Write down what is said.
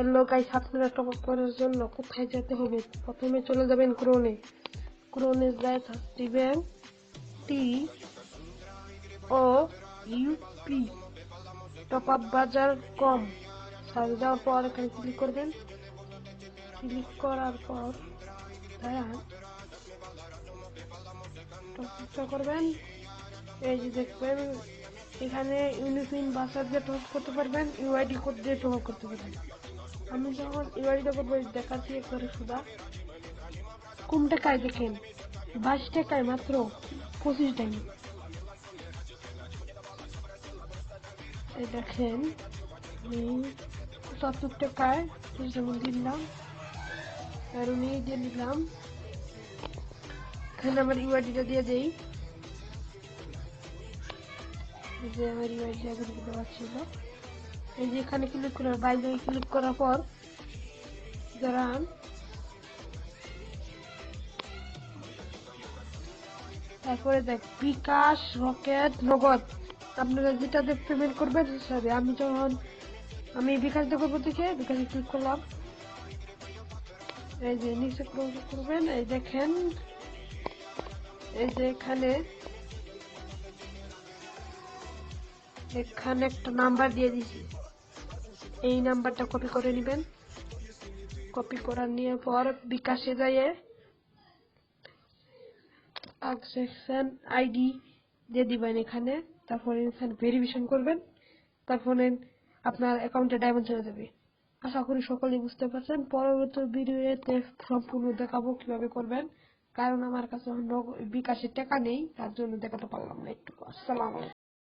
Hello guys আপনারা top up করার জন্য কোথায় যেতে হবে? প্রথমে চলে যাবেন ক্রোনে। ক্রোনে যায় দিবেন টি ও ইউপি টপ আপ বাজার কম। সার্চ দেওয়ার পর এখানে ক্লিক করবেন। ক্লিক করার পর করবেন। এই যে দেখবেন, এখানে ইউনিফিন বাসার দিয়ে টপ করতে পারবেন ইউআইডি কোড দিয়ে টপ করতে পারবেন। আমি যখন ইউআইডিটা করব দেখাচ্ছি একবারে সুদা কম টাকায় দেখেন? বাইশ টাকায় মাত্র? পঁচিশ এই দেখেন আমি সত্তর টাকায় যেমন দিলাম। আর উনি দিয়ে নিলাম। এখানে আমার ইউআইডিটা দিয়ে দেই। যে আমার ইউআইডি আগে থেকে দেওয়া ছিল এই যে এখানে ক্লিক করে, বাইরে ক্লিক করার পর যারা তারপরে দেখ, বিকাশ, রকেট, নগদ। আপনারা যেটাতে পেমেন্ট করবেন হিসাবে। আমি যখন, আমি বিকাশ করব থেকে বিকাশে ক্লিক করলাম। এই যে নিচে করবেন, এই দেখেন। এই যে এখানে এখানে একটা নাম্বার দিয়ে দিছি। এই নাম্বারটা কপি করে নেবেন। কপি করা নিয়ে পর বিকাশে যাইয়ে সেকশন আইডি দিয়ে দিবেন এখানে। তারপরে এখানে ভেরিফিকেশন করবেন। তারপরে আপনার অ্যাকাউন্টে ডায়মন্ড চলে যাবে। আশা করি সকলেই বুঝতে পারছেন। পরবর্তী ভিডিওতে সম্পূর্ণ দেখাবো কীভাবে করবেন। কারণ আমার কাছে বিকাশের টাকা নেই, তার জন্য দেখাতে পারলাম না একটু আসসালাম